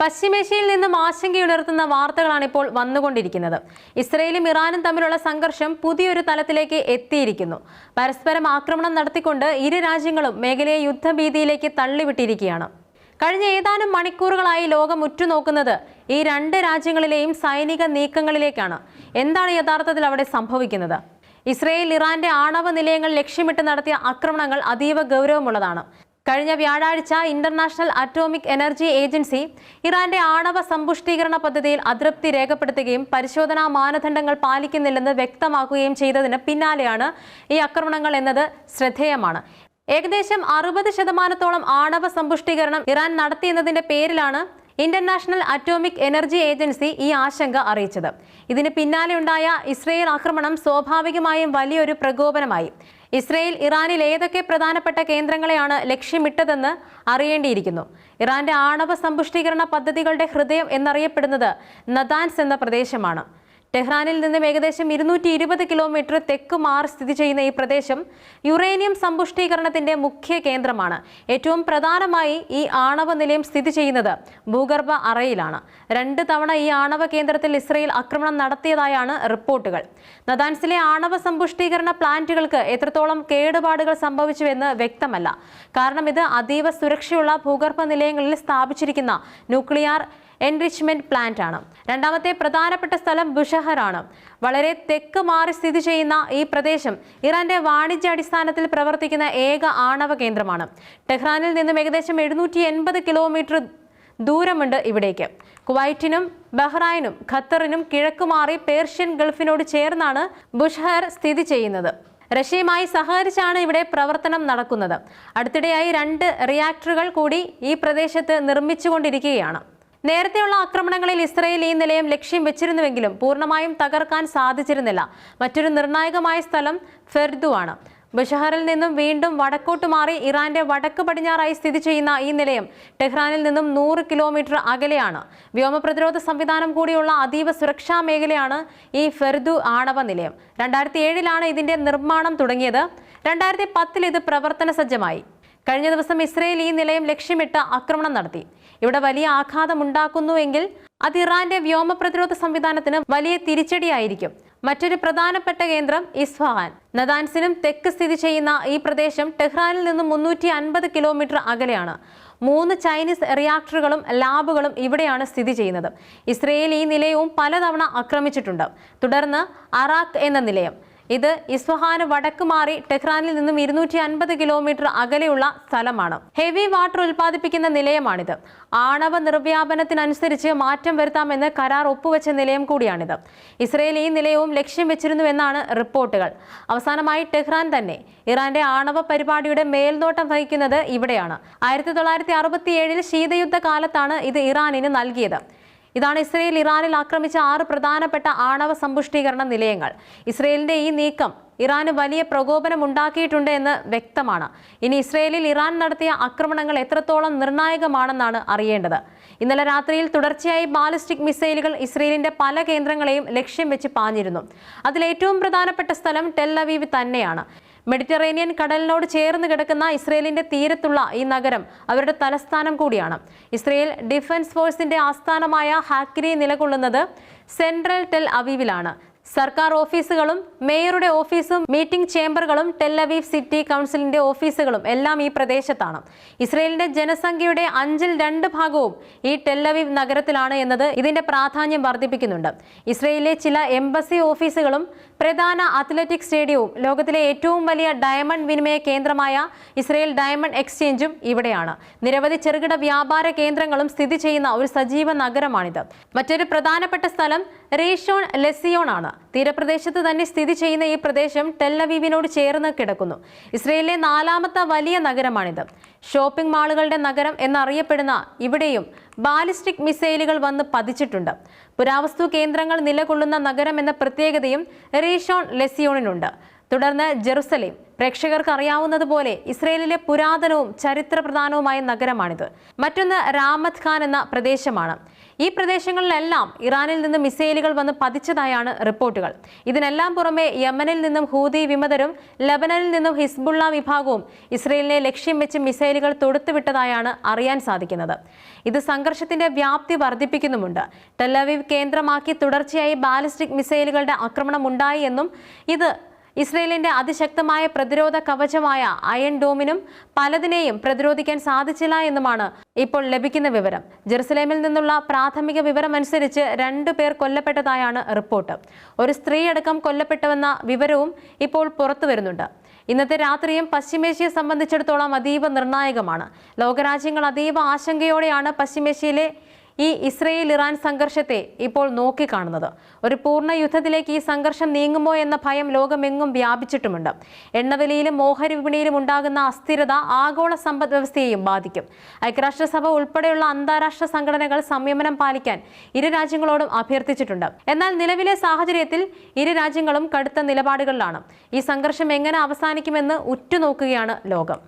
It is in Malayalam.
പശ്ചിമേഷ്യയിൽ നിന്നും ആശങ്കയുണർത്തുന്ന വാർത്തകളാണ് ഇപ്പോൾ വന്നുകൊണ്ടിരിക്കുന്നത്. ഇസ്രയേലും ഇറാനും തമ്മിലുള്ള സംഘർഷം പുതിയൊരു തലത്തിലേക്ക് എത്തിയിരിക്കുന്നു. പരസ്പരം ആക്രമണം നടത്തിക്കൊണ്ട് ഇരു രാജ്യങ്ങളും മേഖലയെ യുദ്ധഭീതിയിലേക്ക് തള്ളിവിട്ടിരിക്കുകയാണ്. കഴിഞ്ഞ ഏതാനും മണിക്കൂറുകളായി ലോകം ഉറ്റുനോക്കുന്നത് ഈ രണ്ട് രാജ്യങ്ങളിലെയും സൈനിക നീക്കങ്ങളിലേക്കാണ്. എന്താണ് യഥാർത്ഥത്തിൽ അവിടെ സംഭവിക്കുന്നത്? ഇസ്രയേൽ ഇറാന്റെ ആണവ നിലയങ്ങൾ ലക്ഷ്യമിട്ട് നടത്തിയ ആക്രമണങ്ങൾ അതീവ ഗൗരവമുള്ളതാണ്. കഴിഞ്ഞ വ്യാഴാഴ്ച ഇന്റർനാഷണൽ അറ്റോമിക് എനർജി ഏജൻസി ഇറാന്റെ ആണവ സമ്പുഷ്ടീകരണ പദ്ധതിയിൽ അതൃപ്തി രേഖപ്പെടുത്തുകയും പരിശോധനാ മാനദണ്ഡങ്ങൾ പാലിക്കുന്നില്ലെന്ന് വ്യക്തമാക്കുകയും ചെയ്തതിന് പിന്നാലെയാണ് ഈ ആക്രമണങ്ങൾ എന്നത് ശ്രദ്ധേയമാണ്. ഏകദേശം അറുപത് ശതമാനത്തോളം ആണവ സമ്പുഷ്ടീകരണം ഇറാൻ നടത്തിയെന്നതിന്റെ പേരിലാണ് ഇന്റർനാഷണൽ അറ്റോമിക് എനർജി ഏജൻസി ഈ ആശങ്ക അറിയിച്ചത്. ഇതിന് പിന്നാലെ ഉണ്ടായ ഇസ്രയേൽ ആക്രമണം സ്വാഭാവികമായും വലിയൊരു പ്രകോപനമായി. ഇസ്രയേൽ ഇറാനിൽ ഏതൊക്കെ പ്രധാനപ്പെട്ട കേന്ദ്രങ്ങളെയാണ് ലക്ഷ്യമിട്ടതെന്ന് അറിയേണ്ടിയിരിക്കുന്നു. ഇറാന്റെ ആണവ സമ്പുഷ്ടീകരണ പദ്ധതികളുടെ ഹൃദയം എന്നറിയപ്പെടുന്നത് നദാൻസ് എന്ന പ്രദേശമാണ്. ടെഹ്റാനിൽ നിന്നും ഏകദേശം ഇരുന്നൂറ്റി ഇരുപത് കിലോമീറ്റർ തെക്ക് മാർ സ്ഥിതി ചെയ്യുന്ന ഈ പ്രദേശം യുറേനിയം സമ്പുഷ്ടീകരണത്തിന്റെ മുഖ്യ കേന്ദ്രമാണ്. ഏറ്റവും പ്രധാനമായി ഈ ആണവ നിലയം സ്ഥിതി ചെയ്യുന്നത് ഭൂഗർഭ അറയിലാണ്. രണ്ട് തവണ ഈ ആണവ കേന്ദ്രത്തിൽ ഇസ്രയേൽ ആക്രമണം നടത്തിയതായാണ് റിപ്പോർട്ടുകൾ. നദാൻസിലെ ആണവ സമ്പുഷ്ടീകരണ പ്ലാന്റുകൾക്ക് എത്രത്തോളം കേടുപാടുകൾ സംഭവിച്ചുവെന്ന് വ്യക്തമല്ല. കാരണം ഇത് അതീവ സുരക്ഷയുള്ള ഭൂഗർഭ നിലയങ്ങളിൽ സ്ഥാപിച്ചിരിക്കുന്ന ന്യൂക്ലിയർ എൻറിച്ച്മെന്റ് പ്ലാന്റ് ആണ്. രണ്ടാമത്തെ പ്രധാനപ്പെട്ട സ്ഥലം ബുഷഹറാണ് വളരെ തെക്ക് മാറി സ്ഥിതി ചെയ്യുന്ന ഈ പ്രദേശം ഇറാന്റെ വാണിജ്യാടിസ്ഥാനത്തിൽ പ്രവർത്തിക്കുന്ന ഏക ആണവ കേന്ദ്രമാണ്. ടെഹ്റാനിൽ നിന്നും ഏകദേശം എഴുന്നൂറ്റി എൺപത് കിലോമീറ്റർ ദൂരമുണ്ട് ഇവിടേക്ക്. കുവൈറ്റിനും ബഹ്റൈനും ഖത്തറിനും കിഴക്കുമാറി പേർഷ്യൻ ഗൾഫിനോട് ചേർന്നാണ് ബുഷഹർ സ്ഥിതി ചെയ്യുന്നത്. റഷ്യയുമായി സഹകരിച്ചാണ് ഇവിടെ പ്രവർത്തനം നടക്കുന്നത്. അടുത്തിടെയായി രണ്ട് റിയാക്ടറുകൾ കൂടി ഈ പ്രദേശത്ത് നിർമ്മിച്ചുകൊണ്ടിരിക്കുകയാണ്. നേരത്തെയുള്ള ആക്രമണങ്ങളിൽ ഇസ്രയേൽ ഈ നിലയം ലക്ഷ്യം വെച്ചിരുന്നുവെങ്കിലും പൂർണമായും തകർക്കാൻ സാധിച്ചിരുന്നില്ല. മറ്റൊരു നിർണായകമായ സ്ഥലം ഫെർദു ആണ് ബഷഹറിൽ നിന്നും വീണ്ടും വടക്കോട്ട് മാറി ഇറാന്റെ വടക്ക് പടിഞ്ഞാറായി സ്ഥിതി ചെയ്യുന്ന ഈ നിലയം ടെഹ്റാനിൽ നിന്നും നൂറ് കിലോമീറ്റർ അകലെയാണ്. വ്യോമ പ്രതിരോധ സംവിധാനം കൂടിയുള്ള അതീവ സുരക്ഷാ മേഖലയാണ് ഈ ഫെർദു ആണവ നിലയം. രണ്ടായിരത്തി ഏഴിലാണ് ഇതിന്റെ നിർമ്മാണം തുടങ്ങിയത്. രണ്ടായിരത്തി പത്തിൽ ഇത് പ്രവർത്തന സജ്ജമായി കഴിഞ്ഞ ദിവസം ഇസ്രയേൽ ഈ നിലയം ലക്ഷ്യമിട്ട് ആക്രമണം നടത്തി. ഇവിടെ വലിയ ആഘാതമുണ്ടാക്കുന്നുവെങ്കിൽ അത് ഇറാന്റെ വ്യോമ പ്രതിരോധ സംവിധാനത്തിന് വലിയ തിരിച്ചടിയായിരിക്കും. മറ്റൊരു പ്രധാനപ്പെട്ട കേന്ദ്രം ഇസ്ഫഹാൻ നദാൻസിനും തെക്ക് സ്ഥിതി ചെയ്യുന്ന ഈ പ്രദേശം ടെഹ്റാനിൽ നിന്ന് മുന്നൂറ്റി അൻപത് കിലോമീറ്റർ അകലെയാണ്. മൂന്ന് ചൈനീസ് റിയാക്ടറുകളും ലാബുകളും ഇവിടെയാണ് സ്ഥിതി ചെയ്യുന്നത്. ഇസ്രയേൽ ഈ നിലയവും പലതവണ ആക്രമിച്ചിട്ടുണ്ട്. തുടർന്ന് അറാഖ് എന്ന നിലയം. ഇത് ഇസ്ഫഹാന് വടക്ക് മാറി ടെഹ്റാനിൽ നിന്നും ഇരുന്നൂറ്റി അൻപത് കിലോമീറ്റർ അകലെയുള്ള സ്ഥലമാണ്. ഹെവി വാട്ടർ ഉൽപ്പാദിപ്പിക്കുന്ന നിലയമാണിത്. ആണവ നിർവ്യാപനത്തിനനുസരിച്ച് മാറ്റം വരുത്താമെന്ന് കരാർ ഒപ്പുവെച്ച നിലയം കൂടിയാണിത്. ഇസ്രയേൽ ഈ നിലയവും ലക്ഷ്യം വെച്ചിരുന്നുവെന്നാണ് റിപ്പോർട്ടുകൾ. അവസാനമായി ടെഹ്റാൻ തന്നെ ഇറാന്റെ ആണവ പരിപാടിയുടെ മേൽനോട്ടം വഹിക്കുന്നത് ഇവിടെയാണ്. ആയിരത്തി തൊള്ളായിരത്തി അറുപത്തിയേഴിൽ ശീതയുദ്ധ കാലത്താണ് ഇത് ഇറാനിന് നൽകിയത്. ഇതാണ് ഇസ്രയേൽ ഇറാനിൽ ആക്രമിച്ച ആറ് പ്രധാനപ്പെട്ട ആണവ സമ്പുഷ്ടീകരണ നിലയങ്ങൾ. ഇസ്രയേലിന്റെ ഈ നീക്കം ഇറാന് വലിയ പ്രകോപനം ഉണ്ടാക്കിയിട്ടുണ്ട് എന്ന് വ്യക്തമാണ്. ഇനി ഇസ്രയേലിൽ ഇറാൻ നടത്തിയ ആക്രമണങ്ങൾ എത്രത്തോളം നിർണായകമാണെന്നാണ് അറിയേണ്ടത്. ഇന്നലെ രാത്രിയിൽ തുടർച്ചയായി ബാലിസ്റ്റിക് മിസൈലുകൾ ഇസ്രയേലിന്റെ പല കേന്ദ്രങ്ങളെയും ലക്ഷ്യം വെച്ച് പാഞ്ഞിരുന്നു. അതിലേറ്റവും പ്രധാനപ്പെട്ട സ്ഥലം ടെല്ലവീവ് തന്നെയാണ്. മെഡിറ്ററേനിയൻ കടലിനോട് ചേർന്ന് കിടക്കുന്ന ഇസ്രയേലിന്റെ തീരത്തുള്ള ഈ നഗരം അവരുടെ തലസ്ഥാനം കൂടിയാണ്. ഇസ്രയേൽ ഡിഫൻസ് ഫോഴ്സിന്റെ ആസ്ഥാനമായ ഹാക്കിരി നിലകൊള്ളുന്നത് സെൻട്രൽ ടെൽ അവീവിലാണ്. സർക്കാർ ഓഫീസുകളും മേയറുടെ ഓഫീസും മീറ്റിംഗ് ചേംബറുകളും ടെല്ലവീവ് സിറ്റി കൗൺസിലിന്റെ ഓഫീസുകളും എല്ലാം ഈ പ്രദേശത്താണ്. ഇസ്രയേലിന്റെ ജനസംഖ്യയുടെ അഞ്ചിൽ രണ്ട് ഭാഗവും ഈ ടെല്ലവീവ് നഗരത്തിലാണ് എന്നത് ഇതിന്റെ പ്രാധാന്യം വർദ്ധിപ്പിക്കുന്നുണ്ട്. ഇസ്രയേലിലെ ചില എംബസി ഓഫീസുകളും പ്രധാന അത്ലറ്റിക് സ്റ്റേഡിയവും ലോകത്തിലെ ഏറ്റവും വലിയ ഡയമണ്ട് വിനിമയ കേന്ദ്രമായ ഇസ്രയേൽ ഡയമണ്ട് എക്സ്ചേഞ്ചും ഇവിടെയാണ്. നിരവധി ചെറുകിട വ്യാപാര കേന്ദ്രങ്ങളും സ്ഥിതി ചെയ്യുന്ന ഒരു സജീവ നഗരമാണിത്. മറ്റൊരു പ്രധാനപ്പെട്ട സ്ഥലം റേഷോൺ ലെസിയോൺ ആണ് തീരപ്രദേശത്ത് തന്നെ സ്ഥിതി ചെയ്യുന്ന ഈ പ്രദേശം ടെല്ലവീവിനോട് ചേർന്ന് കിടക്കുന്നു. ഇസ്രയേലിലെ നാലാമത്തെ വലിയ നഗരമാണിത്. ഷോപ്പിംഗ് മാളുകളുടെ നഗരം എന്നറിയപ്പെടുന്ന ഇവിടെയും ബാലിസ്റ്റിക് മിസൈലുകൾ വന്ന് പതിച്ചിട്ടുണ്ട്. പുരാവസ്തു കേന്ദ്രങ്ങൾ നിലകൊള്ളുന്ന നഗരം എന്ന പ്രത്യേകതയും റീഷോൺ ലെസിയോണിനുണ്ട്. തുടർന്ന് ജെറുസലേം പ്രേക്ഷകർക്ക് അറിയാവുന്നതുപോലെ ഇസ്രയേലിലെ പുരാതനവും ചരിത്രപ്രധാനവുമായ നഗരമാണിത്. മറ്റൊന്ന് രാമത് ഖാൻ എന്ന പ്രദേശമാണ്. ഈ പ്രദേശങ്ങളിലെല്ലാം ഇറാനിൽ നിന്ന് മിസൈലുകൾ വന്ന് പതിച്ചതായാണ് റിപ്പോർട്ടുകൾ. ഇതിനെല്ലാം പുറമെ യമനിൽ നിന്നും ഹൂതി വിമതരും ലബനനിൽ നിന്നും ഹിസ്ബുള്ള വിഭാഗവും ഇസ്രയേലിനെ ലക്ഷ്യം വെച്ച് മിസൈലുകൾ തൊടുത്തുവിട്ടതായാണ് അറിയാൻ സാധിക്കുന്നത്. ഇത് സംഘർഷത്തിന്റെ വ്യാപ്തി വർദ്ധിപ്പിക്കുന്നുമുണ്ട്. ടെലവീവ് കേന്ദ്രമാക്കി തുടർച്ചയായി ബാലിസ്റ്റിക് മിസൈലുകളുടെ ആക്രമണം ഉണ്ടായി എന്നും ഇത് ഇസ്രയേലിന്റെ അതിശക്തമായ പ്രതിരോധ കവചമായ അയൺ ഡോമിനും പലതിനെയും പ്രതിരോധിക്കാൻ സാധിച്ചില്ല എന്നുമാണ് ഇപ്പോൾ ലഭിക്കുന്ന വിവരം. ജെറുസലേമിൽ നിന്നുള്ള പ്രാഥമിക വിവരം അനുസരിച്ച് രണ്ടു പേർ കൊല്ലപ്പെട്ടതായാണ് റിപ്പോർട്ട്. ഒരു സ്ത്രീ അടക്കം കൊല്ലപ്പെട്ടുവെന്ന വിവരവും ഇപ്പോൾ പുറത്തു വരുന്നുണ്ട്. ഇന്നത്തെ രാത്രിയും പശ്ചിമേഷ്യയെ സംബന്ധിച്ചിടത്തോളം അതീവ നിർണായകമാണ്. ലോകരാജ്യങ്ങൾ അതീവ ആശങ്കയോടെയാണ് പശ്ചിമേഷ്യയിലെ ഈ ഇസ്രയേൽ ഇറാൻ സംഘർഷത്തെ ഇപ്പോൾ നോക്കിക്കാണുന്നത്. ഒരു പൂർണ യുദ്ധത്തിലേക്ക് ഈ സംഘർഷം നീങ്ങുമോ എന്ന ഭയം ലോകമെങ്ങും വ്യാപിച്ചിട്ടുമുണ്ട്. എണ്ണവിലയിലും ഓഹരി വിപണിയിലും ഉണ്ടാകുന്ന അസ്ഥിരത ആഗോള സമ്പദ് വ്യവസ്ഥയെയും ബാധിക്കും. ഐക്യരാഷ്ട്രസഭ ഉൾപ്പെടെയുള്ള അന്താരാഷ്ട്ര സംഘടനകൾ സംയമനം പാലിക്കാൻ ഇരു രാജ്യങ്ങളോടും അഭ്യർത്ഥിച്ചിട്ടുണ്ട്. എന്നാൽ നിലവിലെ സാഹചര്യത്തിൽ ഇരു രാജ്യങ്ങളും കടുത്ത നിലപാടുകളിലാണ്. ഈ സംഘർഷം എങ്ങനെ അവസാനിക്കുമെന്ന് ഉറ്റുനോക്കുകയാണ് ലോകം.